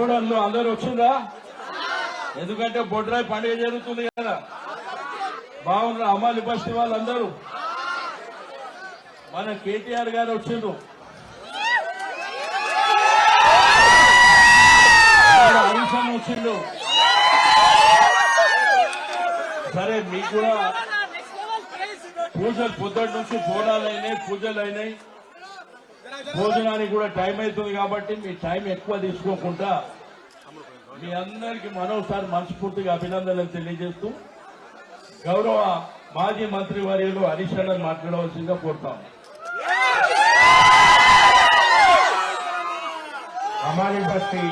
చూడళ్ళు అందరూ వచ్చిందా ఎందుకంటే బొడ్రాయి పండుగ జరుగుతుంది కదా. బాగున్నారు అమ్మాలి బస్తి వాళ్ళందరూ. మన కేటీఆర్ గారు వచ్చిండ్రు. మన హరీష్ అన్న వచ్చిండు సరే మీకు కూడా పూజలు పొద్దుటి నుంచి బోనాలు అయినాయి పూజలు అయినాయి. భోజనానికి కూడా టైం అవుతుంది కాబట్టి మీ టైం ఎక్కువ తీసుకోకుండా మీ అందరికి మరోసారి మనస్ఫూర్తిగా అభినందనలు తెలియజేస్తూ గౌరవ మాజీ మంత్రి వర్యులు హరీష్ అన్నని మాట్లాడవలసిందిగా కోరుతాం. అమాలి బస్తీ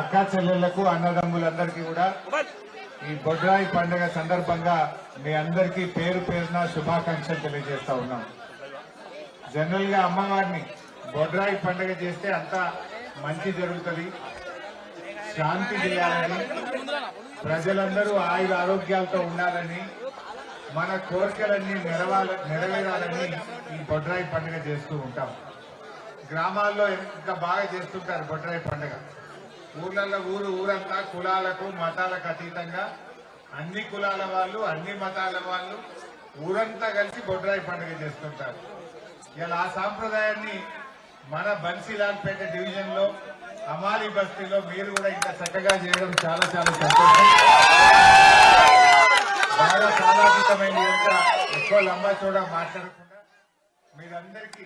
అక్క చెల్లెళ్ళకు అన్నదమ్ములందరికీ కూడా ఈ బొడ్రాయి పండుగ సందర్భంగా మీ అందరికీ పేరు పేరున శుభాకాంక్షలు తెలియజేస్తా ఉన్నాం. జనరల్గా అమ్మవారిని బొడ్రాయి పండుగ చేస్తే అంతా మంచి జరుగుతుంది. శాంతి చేయాలని ప్రజలందరూ ఆయుధ ఆరోగ్యాలతో ఉండాలని మన కోరికలన్నీ నెరవాల నెరవేరాలని ఈ బొడ్రాయి పండుగ చేస్తూ ఉంటాం. గ్రామాల్లో ఇంకా బాగా చేస్తుంటారు బొడ్రాయి పండుగ? ఊర్లలో ఊరు ఊరంతా కులాలకు మతాలకు అతీతంగా అన్ని కులాల వాళ్ళు అన్ని మతాల వాళ్ళు ఊరంతా కలిసి బొడ్రాయి పండుగ చేస్తుంటారు. ఇలా ఆ సాంప్రదాయాన్ని మన బన్సీలాల్పేట డివిజన్లో అమాలి బస్తీలో మీరు కూడా ఇంకా చక్కగా చేయడం చాలా చాలా సంతోషం. బాగా సాధారణమైన ఎక్కువ లంబా చూడ మాట్లాడకుండా మీరందరికీ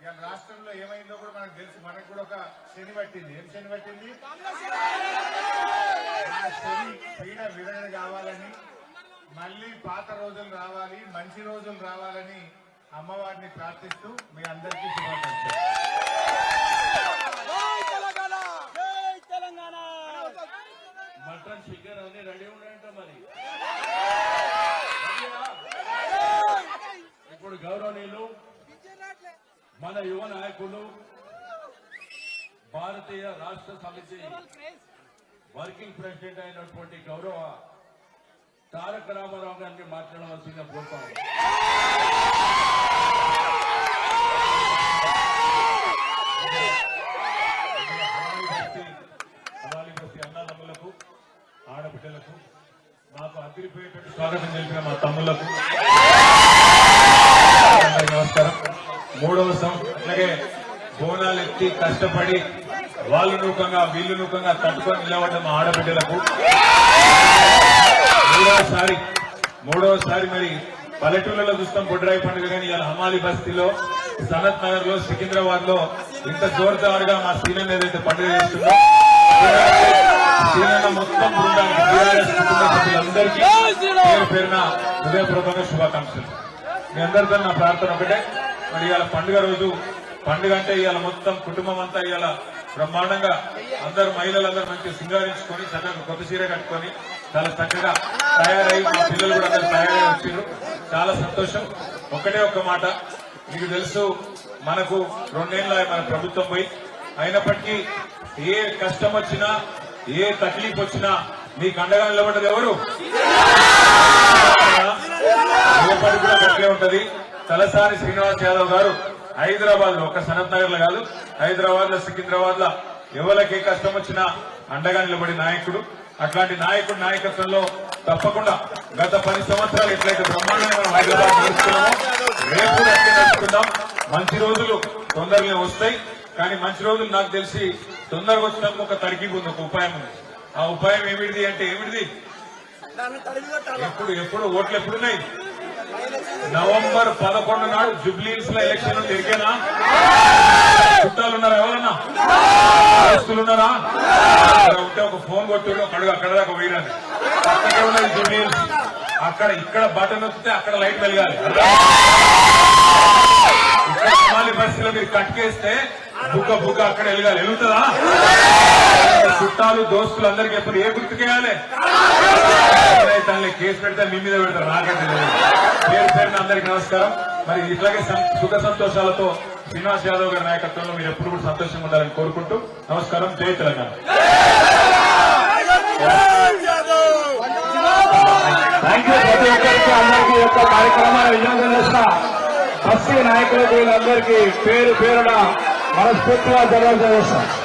ఇవాళ రాష్ట్రంలో ఏమైందో కూడా మనకు తెలుసు. మనకు కూడా ఒక శని పట్టింది. ఏం శని పట్టింది? ఆ శని పీడ విరగడ కావాలని మళ్ళీ పాత రోజులు రావాలి మంచి రోజులు రావాలని అమ్మవారిని ప్రార్థిస్తూ మీ అందరికీ శుభాకాంక్షలు. జై తెలంగాణ! జై తెలంగాణ! మటన్ చికెన్ అన్ని రెడీ ఉన్నాయంట మరి. ఇప్పుడు గౌరవనీయులు మన యువ నాయకులు భారతీయ రాష్ట్ర సమితి వర్కింగ్ ప్రెసిడెంట్ అయినటువంటి గౌరవ తారక రామారావు గారిని మాట్లాడవలసిందిగా కోరుతాం అన్నదమ్ములకు ఆడబిడ్డలకు నాకు అదిరిపోయేటట్టు స్వాగతం తెలిపిన మా తమ్ములకు నమస్కారం. మూడవ సంవత్సరం అలాగే బోనాలు ఎత్తి కష్టపడి వాళ్ళు నూకంగా వీళ్ళు నూకంగా తట్టుకొని నిలబడ్డ మా ఆడబిడ్డలకు. మూడవసారి మూడవసారి మరి పల్లెటూళ్ళలో చూస్తాం బొడ్రాయి పండుగ కానీ ఇలా హమాలి బస్తీలో సనత్ నగర్లో సికింద్రాబాద్లో ఇంత జోరుదారుగా మా సీనియర్ ఏదైతే పండుగ చేస్తుందో సీనియర్ మొత్తం బృందానికి సభ్యులందరికీ పేరు పేరున హృదయపూర్వకంగా శుభాకాంక్షలు. మీ అందరితో నా ప్రార్థన ఒకటే. మరి ఇవాళ పండుగ రోజు పండుగ అంటే ఇవాళ మొత్తం కుటుంబం అంతా ఇవాళ బ్రహ్మాండంగా అందరు మహిళలందరూ మంచిగా సింగారించుకొని చక్కగా కొత్త చీర కట్టుకొని చాలా చక్కగా తయారై మా పిల్లలు కూడా అందరు తయారై వచ్చారు చాలా సంతోషం. ఒకటే ఒక్క మాట. మీకు తెలుసు మనకు రెండేళ్ళ మన ప్రభుత్వం పోయి అయినప్పటికీ ఏ కష్టం వచ్చినా ఏ తక్లీఫ్ వచ్చినా మీకు అండగా నిలబడ్డది ఎవరు? రేపటి కూడా గట్లే ఉంటది. తలసాని శ్రీనివాస్ యాదవ్ గారు హైదరాబాద్లో ఒక సనత్ నగర్లో కాదు హైదరాబాద్లో సికింద్రాబాద్లో ఎవరికి ఏ కష్టం వచ్చినా అండగా నిలబడి నాయకుడు. అట్లాంటి నాయకుడు నాయకత్వంలో తప్పకుండా గత పది సంవత్సరాలు ఎట్లయితే బ్రహ్మాండంగా మనం హైదరాబాద్ నడుస్తున్నామో రేపు నడుస్తున్నాం. మంచి రోజులు తొందరగా వస్తాయి. కానీ మంచి రోజులు నాకు తెలిసి తొందరగా వచ్చినందుకు ఒక తడికి ఉంది ఒక ఉపాయం ఉంది. ఆ ఉపాయం ఏమిటిది అంటే ఏమిటిది? ఎప్పుడు ఎప్పుడు ఓట్లు ఎప్పుడున్నాయి నవంబర్ పదకొండు నాడు జుబ్లీస్లో ఎలక్షన్ తిరిగేనా చుట్టాలు ఉన్నారా ఎవరన్నా? దోస్తులు ఉన్నారా ఉంటే ఒక ఫోన్ కొట్టుడు అక్కడ అక్కడ దాకా పోయిరాని. అక్కడే ఉన్నది జుబ్లీస్ అక్కడ ఇక్కడ బటన్ వస్తే అక్కడ లైట్ వెలగాలి. ఇక్కడ సమాలి బస్సులో మీరు కట్కేస్తే బుక్క బుక్క అక్కడ వెలగాలి. వెలుగుతుందా? చుట్టాలు దోస్తులు అందరికి ఎప్పుడు ఏ గుర్తుకేయాలి? కేసు పెడితే మీ మీద పెడతారు. నాకైతే తెలియదు. పేరు పేరున అందరికి నమస్కారం. మరి ఇట్లాగే సం- సుఖ సంతోషాలతో శ్రీనివాస్ యాదవ్ గారి నాయకత్వంలో మీరు ఎప్పుడు కూడా సంతోషంగా ఉండాలని కోరుకుంటూ నమస్కారం. జై తెలంగాణ. థ్యాంక్ యూ ప్రతి ఒక్కరికి అందరికీ యొక్క కార్యక్రమాన్ని విజయవంతం చేసిన బస్తీ నాయకులకు వీళ్ళందరికీ పేరు పేరున మనస్ఫూర్తిగా ధన్యవాదాలు